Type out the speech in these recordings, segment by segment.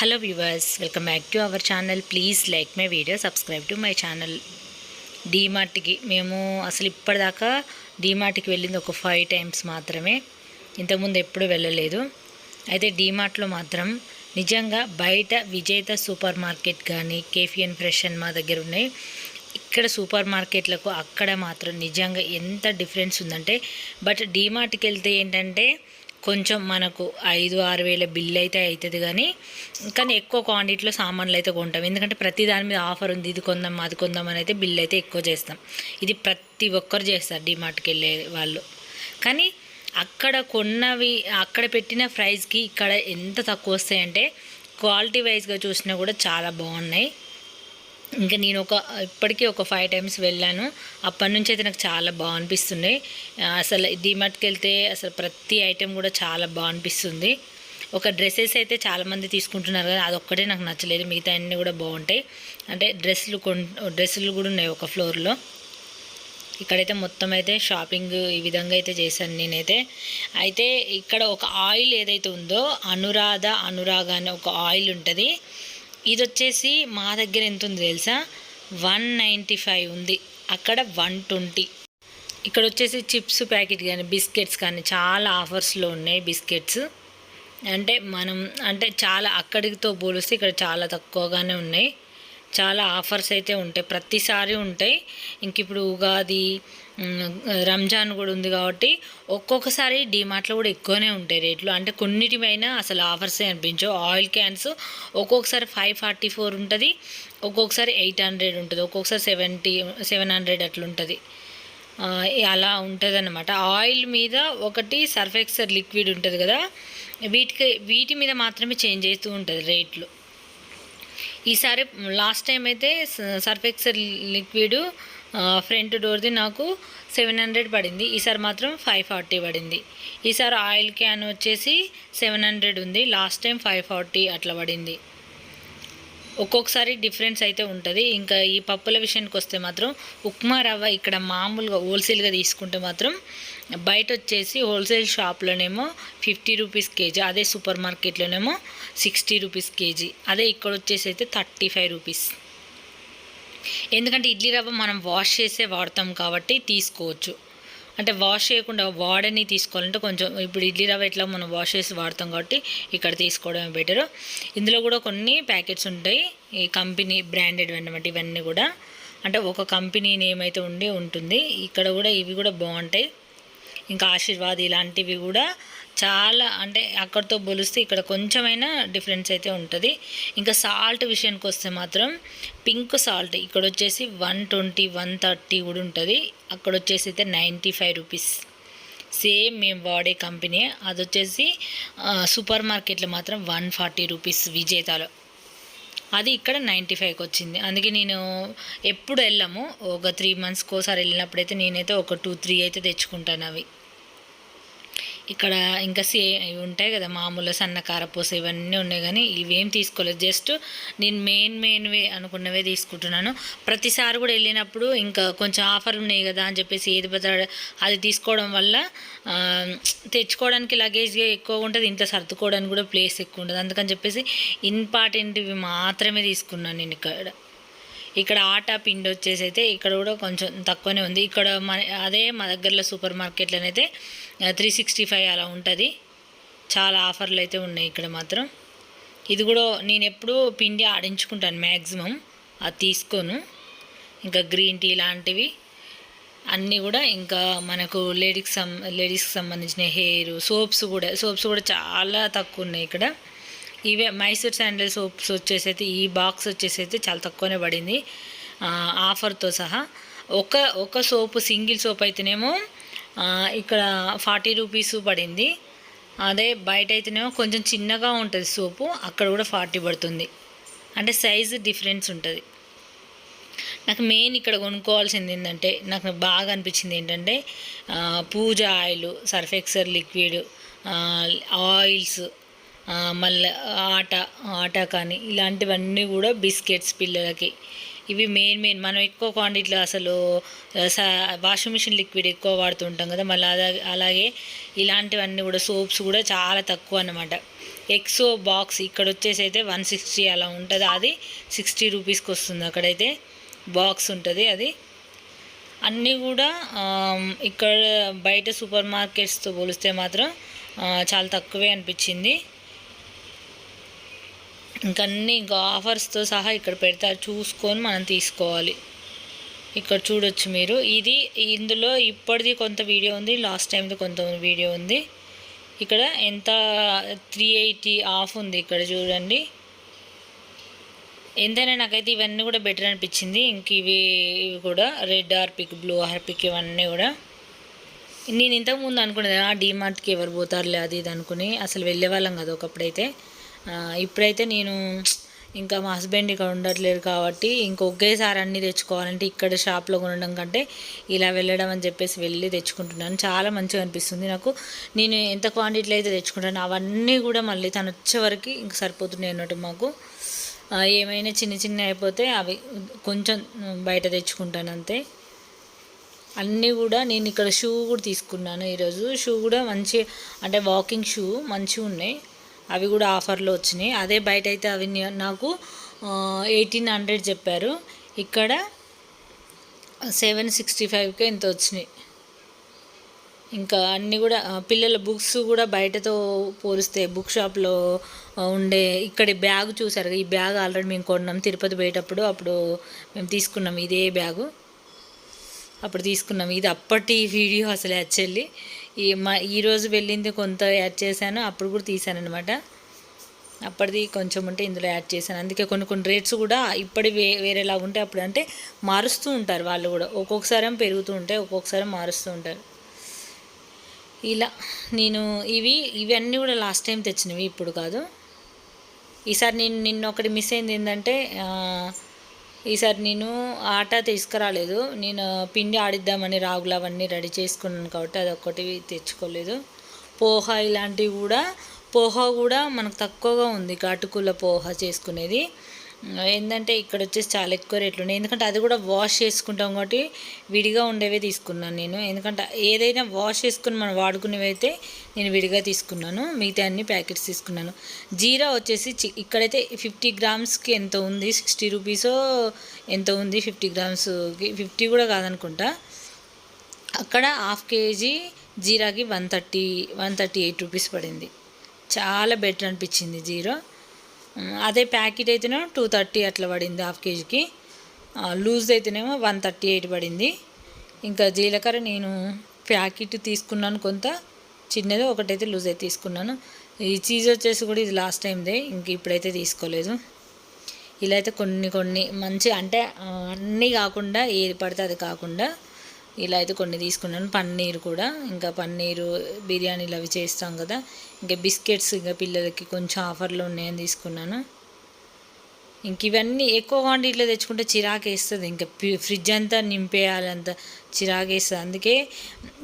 Hello viewers welcome back to our channel please like my video subscribe to my channel డీమార్ట్కి మేము అసలు ఇప్పటిదాకా డీమార్ట్కి వెళ్ళింది ఒక ఫైవ్ టైమ్స్ మాత్రమే. ఇంతకుముందు ఎప్పుడు వెళ్ళలేదు. అయితే డీమార్ట్లో మాత్రం నిజంగా బయట విజేత సూపర్ మార్కెట్ కానీ కేఫియన్ ఫ్రెష్ అని మా దగ్గర ఉన్నాయి. ఇక్కడ సూపర్ మార్కెట్లకు అక్కడ మాత్రం నిజంగా ఎంత డిఫరెన్స్ ఉందంటే బట్ డీమార్ట్కి వెళ్తే ఏంటంటే కొంచెం మనకు ఐదు ఆరు వేల బిల్ అయితే అవుతుంది కానీ కానీ ఎక్కువ క్వాంటిటీలో సామాన్లు అయితే కొంటాం. ఎందుకంటే ప్రతి దాని మీద ఆఫర్ ఉంది. ఇది కొందాం అది కొందాం అని అయితే బిల్ అయితే ఎక్కువ చేస్తాం. ఇది ప్రతి ఒక్కరు చేస్తారు డిమార్ట్కి వెళ్ళే వాళ్ళు. కానీ అక్కడ కొన్నవి అక్కడ పెట్టిన ప్రైస్కి ఇక్కడ ఎంత తక్కువ వస్తాయంటే క్వాలిటీ వైజ్గా చూసినా కూడా చాలా బాగున్నాయి. ఇంకా నేను ఒక ఇప్పటికీ ఒక ఫైవ్ టైమ్స్ వెళ్ళాను. అప్పటి నుంచి అయితే నాకు చాలా బాగా అనిపిస్తుంది. అసలు డిమార్ట్కి వెళ్తే అసలు ప్రతి ఐటెం కూడా చాలా బాగా అనిపిస్తుంది. ఒక డ్రెస్సెస్ అయితే చాలామంది తీసుకుంటున్నారు కానీ అదొక్కటే నాకు నచ్చలేదు. మిగతా అన్నీ కూడా బాగుంటాయి. అంటే డ్రెస్సులు కొన్ డ్రెస్సులు కూడా ఉన్నాయి ఒక ఫ్లోర్లో. ఇక్కడైతే మొత్తం అయితే షాపింగ్ ఈ విధంగా అయితే చేశాను నేనైతే. అయితే ఇక్కడ ఒక ఆయిల్ ఏదైతే ఉందో అనురాధ అనురాగ అనే ఒక ఆయిల్ ఉంటుంది. ఇది వచ్చేసి మా దగ్గర ఎంత ఉంది తెలుసా? వన్ నైంటీ ఫైవ్ ఉంది. అక్కడ వన్ ట్వంటీ. ఇక్కడ వచ్చేసి చిప్స్ ప్యాకెట్ కానీ బిస్కెట్స్ కానీ చాలా ఆఫర్స్లో ఉన్నాయి బిస్కెట్స్. అంటే మనం అంటే చాలా అక్కడితో పోలిస్తే ఇక్కడ చాలా తక్కువగానే ఉన్నాయి. చాలా ఆఫర్స్ అయితే ఉంటాయి. ప్రతిసారి ఉంటాయి. ఇంక ఇప్పుడు ఉగాది రంజాన్ కూడా ఉంది కాబట్టి ఒక్కొక్కసారి డిమార్ట్లో కూడా ఎక్కువనే ఉంటాయి రేట్లు. అంటే కొన్నిటిపైన అసలు ఆఫర్సే అనిపించవు. ఆయిల్ క్యాన్స్ ఒక్కొక్కసారి ఫైవ్ ఫార్టీ ఫోర్ ఉంటుంది ఒక్కొక్కసారి ఎయిట్ హండ్రెడ్ ఉంటుంది ఒక్కొక్కసారి సెవెంటీ సెవెన్ హండ్రెడ్ అట్లుంటుంది అలా ఉంటుంది అనమాట ఆయిల్ మీద ఒకటి సర్ఫెక్సర్ లిక్విడ్ ఉంటుంది కదా వీటికి వీటి మీద మాత్రమే చేంజ్ అవుతూ ఉంటుంది రేట్లు. ఈసారి లాస్ట్ టైం అయితే సర్ఫ్ ఎక్సర్ లిక్విడ్ ఫ్రంట్ డోర్ది నాకు సెవెన్ హండ్రెడ్ పడింది. ఈసారి మాత్రం ఫైవ్ ఫార్టీ పడింది. ఈసారి ఆయిల్ క్యాన్ వచ్చేసి సెవెన్ హండ్రెడ్ ఉంది. లాస్ట్ టైం ఫైవ్ ఫార్టీ అట్లా పడింది. ఒక్కొక్కసారి డిఫరెన్స్ అయితే ఉంటుంది. ఇంకా ఈ పప్పుల విషయానికి వస్తే మాత్రం ఉప్మా రవ్వ ఇక్కడ మామూలుగా హోల్సేల్గా తీసుకుంటే మాత్రం బయట వచ్చేసి హోల్సేల్ షాప్లోనేమో ఫిఫ్టీ రూపీస్ కేజీ అదే సూపర్ మార్కెట్లోనేమో సిక్స్టీ రూపీస్ కేజీ అదే ఇక్కడ వచ్చేసి అయితే థర్టీ ఫైవ్ రూపీస్. ఎందుకంటే ఇడ్లీ రవ్వ మనం వాష్ చేసే వాడతాం కాబట్టి తీసుకోవచ్చు. అంటే వాష్ చేయకుండా వాడని తీసుకోవాలంటే కొంచెం ఇప్పుడు ఇడ్లీ రవ్వ ఎట్లా మనం వాష్ చేసి వాడతాం కాబట్టి ఇక్కడ తీసుకోవడమే బెటర్. ఇందులో కూడా కొన్ని ప్యాకెట్స్ ఉంటాయి. ఈ కంపెనీ బ్రాండెడ్ అనమాట ఇవన్నీ కూడా. అంటే ఒక కంపెనీ నేమ్ అయితే ఉండి ఉంటుంది. ఇక్కడ కూడా ఇవి కూడా బాగుంటాయి. ఇంకా ఆశీర్వాద్ ఇలాంటివి కూడా చాలా అంటే అక్కడితో పోలిస్తే ఇక్కడ కొంచెమైనా డిఫరెన్స్ అయితే ఉంటుంది. ఇంకా సాల్ట్ విషయానికి వస్తే మాత్రం పింక్ సాల్ట్ ఇక్కడ వచ్చేసి వన్ ట్వంటీ వన్ థర్టీ కూడా ఉంటుంది. అక్కడ వచ్చేసి అయితే నైంటీ ఫైవ్ రూపీస్. సేమ్ మేము వాడే కంపెనీ అది వచ్చేసి సూపర్ మార్కెట్లో మాత్రం వన్ ఫార్టీ రూపీస్ విజేతాలో. అది ఇక్కడ నైంటీ ఫైవ్కి వచ్చింది. అందుకే నేను ఎప్పుడు వెళ్ళాము. ఒక త్రీ మంత్స్కి ఒకసారి వెళ్ళినప్పుడైతే నేనైతే ఒక టూ త్రీ అయితే తెచ్చుకుంటాను అవి. ఇక్కడ ఇంకా సే ఇవి ఉంటాయి కదా మామూలు సన్న కారపూస ఇవన్నీ ఉన్నాయి కానీ ఇవేం తీసుకోలేదు. జస్ట్ నేను మెయిన్ మెయిన్వే అనుకున్నవే తీసుకుంటున్నాను. ప్రతిసారి కూడా వెళ్ళినప్పుడు ఇంకా కొంచెం ఆఫర్ ఉన్నాయి కదా అని చెప్పేసి ఏది పడతాడు అది తీసుకోవడం వల్ల తెచ్చుకోవడానికి లగేజ్ ఎక్కువ ఉంటుంది ఇంత సర్దుకోవడానికి కూడా ప్లేస్ ఎక్కువ ఉంటుంది. అందుకని చెప్పేసి ఇంపార్టెంట్వి మాత్రమే తీసుకున్నాను నేను ఇక్కడ. ఇక్కడ ఆటా పిండి వచ్చేసి అయితే ఇక్కడ కూడా కొంచెం తక్కువనే ఉంది. ఇక్కడ మన అదే మా దగ్గరలో సూపర్ మార్కెట్లోనైతే త్రీ సిక్స్టీ ఫైవ్ అలా ఉంటుంది. చాలా ఆఫర్లు అయితే ఉన్నాయి ఇక్కడ మాత్రం. ఇది కూడా నేను ఎప్పుడూ పిండి ఆడించుకుంటాను మ్యాక్సిమం అది తీసుకోను. ఇంకా గ్రీన్ టీ లాంటివి. అన్నీ కూడా ఇంకా మనకు లేడీస్కి సం లేడీస్కి సంబంధించిన హెయిర్ సోప్స్ కూడా సోప్స్ కూడా చాలా తక్కువ ఉన్నాయి ఇక్కడ. ఇవే మైసూర్ శాండల్ సోప్స్ వచ్చేసి అయితే ఈ బాక్స్ వచ్చేసి అయితే చాలా తక్కువనే పడింది. ఆఫర్తో సహా. ఒక ఒక సోపు సింగిల్ సోప్ అయితేనేమో ఇక్కడ ఫార్టీ రూపీస్ పడింది. అదే బయట అయితేనేమో కొంచెం చిన్నగా ఉంటుంది సోపు అక్కడ కూడా ఫార్టీ పడుతుంది. అంటే సైజు డిఫరెన్స్ ఉంటుంది. నాకు మెయిన్ ఇక్కడ కొనుక్కోవాల్సింది ఏంటంటే నాకు బాగా అనిపించింది ఏంటంటే Pooja oil Surf Excel liquid oils మళ్ళీ ఆట ఆట కానీ ఇలాంటివన్నీ కూడా బిస్కెట్స్ పిల్లలకి ఇవి మెయిన్ మెయిన్ మనం ఎక్కువ క్వాంటిటీలో అసలు వాషింగ్ మిషన్ లిక్విడ్ ఎక్కువ వాడుతుంటాం కదా. మళ్ళీ అలాగే అలాగే ఇలాంటివన్నీ కూడా సోప్స్ కూడా చాలా తక్కువ అన్నమాట. ఎక్సో బాక్స్ ఇక్కడ వచ్చేసి అయితే వన్ సిక్స్టీ అలా ఉంటుంది. అది సిక్స్టీ రూపీస్కి వస్తుంది. అక్కడైతే బాక్స్ ఉంటుంది అది. అన్నీ కూడా ఇక్కడ బయట సూపర్ మార్కెట్స్తో పోలిస్తే మాత్రం చాలా తక్కువే అనిపించింది. ఇంకా అన్నీ ఇంకా ఆఫర్స్తో సహా ఇక్కడ పెడతారు చూసుకొని మనం తీసుకోవాలి. ఇక్కడ చూడొచ్చు మీరు. ఇది ఇందులో ఇప్పటిది కొంత వీడియో ఉంది లాస్ట్ టైంది కొంత వీడియో ఉంది. ఇక్కడ ఎంత త్రీ ఎయిటీ ఆఫ్ ఉంది ఇక్కడ చూడండి. ఎంతైనా నాకైతే ఇవన్నీ కూడా బెటర్ అనిపించింది. ఇంక ఇవి ఇవి కూడా రెడ్ హార్పిక్ బ్లూ హార్పిక్ ఇవన్నీ కూడా. నేను ఇంతకుముందు అనుకునేది ఆ డీమార్ట్కి ఎవరు పోతారులే అది ఇది అనుకుని అసలు వెళ్ళే వాళ్ళం కదా ఒకప్పుడైతే. ఇప్పుడైతే నేను ఇంకా మా హస్బెండ్ ఇక్కడ ఉండట్లేరు కాబట్టి ఇంక ఒకేసారి అన్నీ తెచ్చుకోవాలంటే ఇక్కడ షాప్లో కొనడం కంటే ఇలా వెళ్ళడం అని చెప్పేసి వెళ్ళి తెచ్చుకుంటున్నాను. చాలా మంచిగా అనిపిస్తుంది నాకు. నేను ఎంత క్వాంటిటీలో అయితే తెచ్చుకుంటాను అవన్నీ కూడా మళ్ళీ తను వచ్చే వరకు ఇంక సరిపోతున్నాయి అన్నట్టు మాకు. ఏమైనా చిన్న చిన్న అయిపోతే అవి కొంచెం బయట తెచ్చుకుంటాను అంతే. అన్నీ కూడా నేను ఇక్కడ షూ కూడా తీసుకున్నాను ఈరోజు. షూ కూడా మంచి అంటే వాకింగ్ షూ మంచిగా ఉన్నాయి. అవి కూడా ఆఫర్లో వచ్చినాయి. అదే బయట అయితే అవి నాకు ఎయిటీన్ హండ్రెడ్ చెప్పారు. ఇక్కడ సెవెన్ సిక్స్టీ ఫైవ్కే ఇంత వచ్చినాయి. ఇంకా అన్నీ కూడా పిల్లల బుక్స్ కూడా బయటతో పోలిస్తే బుక్ షాప్లో ఉండే ఇక్కడ బ్యాగ్ చూసారు ఈ బ్యాగ్ ఆల్రెడీ మేము కొన్నాం. తిరుపతి పోయేటప్పుడు అప్పుడు మేము తీసుకున్నాం. ఇదే బ్యాగు. అప్పుడు తీసుకున్నాం. ఇది అప్పటి వీడియో అసలు యాక్చువల్లీ ఈ మా ఈరోజు వెళ్ళింది కొంత యాడ్ చేశాను అప్పుడు కూడా తీసాను అనమాట అప్పటిది కొంచెం ఉంటే ఇందులో యాడ్ చేశాను. అందుకే కొన్ని కొన్ని రేట్స్ కూడా ఇప్పటి వే వేరేలా ఉంటే అప్పుడు అంటే మారుస్తూ ఉంటారు వాళ్ళు కూడా. ఒక్కొక్కసారి పెరుగుతూ ఉంటాయి ఒక్కొక్కసారి మారుస్తూ ఉంటారు. ఇలా నేను ఇవి ఇవన్నీ కూడా లాస్ట్ టైం తెచ్చినవి ఇప్పుడు కాదు. ఈసారి నేను నిన్న ఒకటి మిస్ అయింది ఏంటంటే ఈసారి నేను ఆట తీసుకురాలేదు. నేను పిండి ఆడిద్దామని రాగులు అవన్నీ రెడీ చేసుకున్నాను కాబట్టి అది ఒక్కటి తెచ్చుకోలేదు. పోహా ఇలాంటివి కూడా పోహా కూడా మనకు తక్కువగా ఉంది. ఘాటుకుల పోహా చేసుకునేది. ఏంటంటే ఇక్కడ వచ్చేసి చాలా ఎక్కువ రేట్లు ఉన్నాయి. ఎందుకంటే అది కూడా వాష్ చేసుకుంటాం కాబట్టి విడిగా ఉండేవే తీసుకున్నాను నేను. ఎందుకంటే ఏదైనా వాష్ చేసుకుని మనం వాడుకునేవి అయితే నేను విడిగా తీసుకున్నాను. మిగతా అన్ని ప్యాకెట్స్ తీసుకున్నాను. జీరా వచ్చేసి చి- ఇక్కడైతే ఫిఫ్టీ గ్రామ్స్కి ఎంత ఉంది? సిక్స్టీ రూపీసో ఎంత ఉంది? ఫిఫ్టీ గ్రామ్స్కి ఫిఫ్టీ కూడా కాదనుకుంటా. అక్కడ half KG జీరాకి one thirty one thirty eight rupees పడింది. చాలా బెటర్ అనిపించింది జీరో. అదే ప్యాకెట్ అయితేనేమో టూ థర్టీ అట్లా పడింది హాఫ్ కేజీకి. లూజ్ అయితేనేమో వన్ థర్టీ ఎయిట్ పడింది. ఇంకా జీలకర్ర నేను ప్యాకెట్ తీసుకున్నాను కొంత చిన్నది ఒకటైతే లూజ్ అయితే తీసుకున్నాను. ఈ చీజ్ వచ్చేసి కూడా ఇది లాస్ట్ టైందే ఇంక ఇప్పుడైతే తీసుకోలేదు. ఇలా అయితే కొన్ని కొన్ని మంచి అంటే అన్నీ కాకుండా ఏది పడితే అది కాకుండా ఇలా అయితే కొన్ని తీసుకున్నాను. పన్నీర్ కూడా. ఇంకా పన్నీరు బిర్యానీలు అవి చేస్తాం కదా. ఇంకా బిస్కెట్స్ ఇంకా పిల్లలకి కొంచెం ఆఫర్లో ఉన్నాయని తీసుకున్నాను. ఇంక ఇవన్నీ ఎక్కువ క్వాంటిటీలో తెచ్చుకుంటే చిరాకు వేస్తుంది. ఇంకా ఫ్రిడ్జ్ అంతా నింపేయాలి అంత చిరాకు వేస్తుంది. అందుకే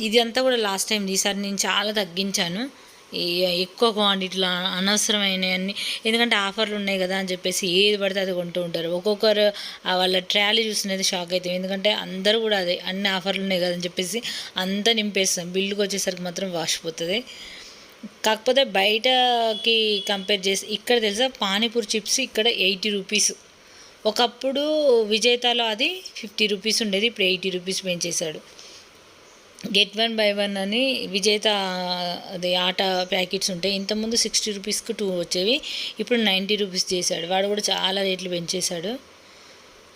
ఇది అంతా కూడా లాస్ట్ టైం ఈసారి నేను చాలా తగ్గించాను. ఎక్కువ క్వాంటిటీలో అనవసరమైనవన్నీ. ఎందుకంటే ఆఫర్లు ఉన్నాయి కదా అని చెప్పేసి ఏది పడితే అది కొంటూ ఉంటారు. ఒక్కొక్కరు వాళ్ళ ట్రాలీ చూసినది షాక్ అవుతాం ఎందుకంటే అందరూ కూడా అదే అన్ని ఆఫర్లు ఉన్నాయి కదా అని చెప్పేసి అంతా నింపేస్తాం. బిల్లుకి వచ్చేసరికి మాత్రం వాసిపోతుంది కాకపోతే బయటకి కంపేర్ చేసి ఇక్కడ తెలుసా? పానీపూరి చిప్స్ ఇక్కడ ఎయిటీ రూపీస్. ఒకప్పుడు విజేతాలో అది ఫిఫ్టీ రూపీస్ ఉండేది. ఇప్పుడు ఎయిటీ రూపీస్ పెంచేశాడు. గెట్ వన్ బై వన్ అని విజేత అది ఆట ప్యాకెట్స్ ఉంటాయి. ఇంతకుముందు సిక్స్టీ రూపీస్కి టూ వచ్చేవి ఇప్పుడు నైంటీ రూపీస్ చేశాడు. వాడు కూడా చాలా రేట్లు పెంచేశాడు.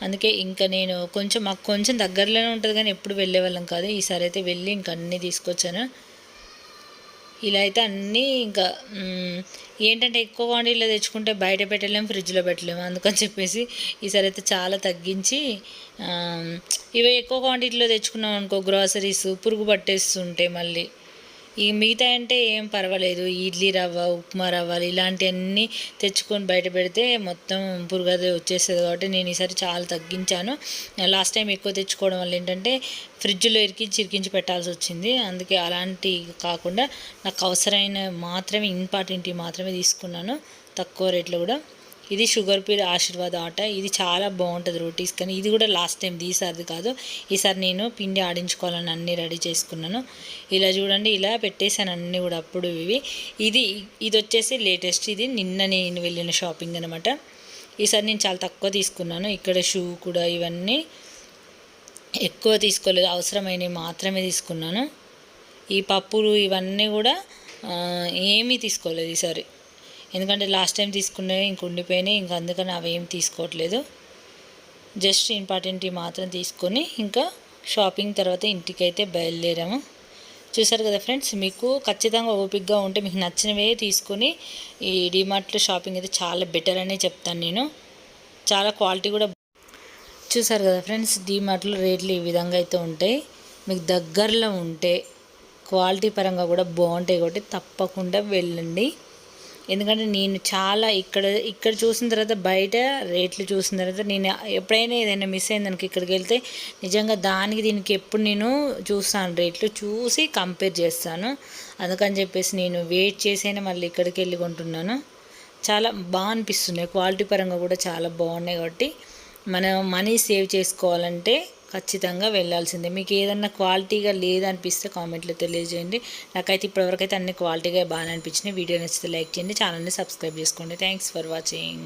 అందుకే ఇంకా నేను కొంచెం మాకు కొంచెం దగ్గరలోనే ఉంటుంది కానీ ఎప్పుడు వెళ్ళే వాళ్ళం కాదు. ఈసారి అయితే వెళ్ళి ఇంక అన్నీ తీసుకొచ్చాను. ఇలా అయితే అన్నీ ఇంకా ఏంటంటే ఎక్కువ క్వాంటిటీలో తెచ్చుకుంటే బయట పెట్టలేము ఫ్రిడ్జ్లో పెట్టలేము అందుకని చెప్పేసి ఈసారి అయితే చాలా తగ్గించి ఇవి ఎక్కువ క్వాంటిటీలో తెచ్చుకున్నాం అనుకో గ్రాసరీస్ పురుగు పట్టేస్తుంటే మళ్ళీ. ఈ మిగతా అంటే ఏం పర్వాలేదు. ఇడ్లీ రవ్వ ఉప్మా రవ్వ ఇలాంటివన్నీ తెచ్చుకొని బయట పెడితే మొత్తం పురుగది వచ్చేస్తుంది కాబట్టి నేను ఈసారి చాలా తగ్గించాను. లాస్ట్ టైం ఎక్కువ తెచ్చుకోవడం వల్ల ఏంటంటే ఫ్రిడ్జ్లో ఇరికించి ఇరికించి పెట్టాల్సి వచ్చింది. అందుకే అలాంటి కాకుండా నాకు అవసరమైన మాత్రమే ఇంపార్టెంట్ మాత్రమే తీసుకున్నాను. తక్కువ రేట్లో కూడా. ఇది షుగర్ పీర్ ఆశీర్వాద్ ఆట. ఇది చాలా బాగుంటుంది రోటీస్. కానీ ఇది కూడా లాస్ట్ టైం ఈసారిది కాదు. ఈసారి నేను పిండి ఆడించుకోవాలని అన్నీ రెడీ చేసుకున్నాను. ఇలా చూడండి ఇలా పెట్టేశాను అన్నీ కూడా అప్పుడు ఇవి. ఇది ఇది వచ్చేసి లేటెస్ట్ ఇది నిన్న నేను వెళ్ళిన షాపింగ్ అనమాట ఈసారి నేను చాలా తక్కువ తీసుకున్నాను. ఇక్కడ షూ కూడా ఇవన్నీ ఎక్కువ తీసుకోలేదు. అవసరమైనవి మాత్రమే తీసుకున్నాను. ఈ పప్పులు ఇవన్నీ కూడా ఏమీ తీసుకోలేదు ఈసారి. ఎందుకంటే లాస్ట్ టైం తీసుకున్నవి ఇంక ఉండిపోయినాయి ఇంక అందుకని అవి ఏం తీసుకోవట్లేదు. జస్ట్ ఇంపార్టెంట్ మాత్రం తీసుకొని ఇంకా షాపింగ్ తర్వాత ఇంటికైతే బయలుదేరాము. చూసారు కదా ఫ్రెండ్స్ మీకు ఖచ్చితంగా ఓపిక్గా ఉంటే మీకు నచ్చినవే తీసుకొని ఈ డిమార్ట్లో షాపింగ్ అయితే చాలా బెటర్ అనే చెప్తాను నేను. చాలా క్వాలిటీ కూడా చూసారు కదా ఫ్రెండ్స్ డీమార్ట్లో రేట్లు ఈ విధంగా అయితే ఉంటాయి. మీకు దగ్గరలో ఉంటే క్వాలిటీ పరంగా కూడా బాగుంటాయి కాబట్టి తప్పకుండా వెళ్ళండి. ఎందుకంటే నేను చాలా ఇక్కడ ఇక్కడ చూసిన తర్వాత బయట రేట్లు చూసిన తర్వాత నేను ఎప్పుడైనా ఏదైనా మిస్ అయింది దానికి ఇక్కడికి వెళ్తే నిజంగా దానికి దీనికి ఎప్పుడు నేను చూస్తాను. రేట్లు చూసి కంపేర్ చేస్తాను. అందుకని చెప్పేసి నేను వెయిట్ చేసైనా మళ్ళీ ఇక్కడికి వెళ్ళి కొంటున్నాను. చాలా బాగా అనిపిస్తున్నాయి క్వాలిటీ పరంగా కూడా చాలా బాగున్నాయి కాబట్టి. మనం మనీ సేవ్ చేసుకోవాలంటే ఖచ్చితంగా వెళ్ళాల్సిందే. మీకు ఏదన్నా క్వాలిటీగా లేదనిపిస్తే కామెంట్లో తెలియజేయండి. నాకైతే ఇప్పటివరకు అయితే అన్ని క్వాలిటీగా బాగా అనిపించినాయి. వీడియో నచ్చితే లైక్ చేయండి ఛానల్ని సబ్స్క్రైబ్ చేసుకోండి. Thanks for watching.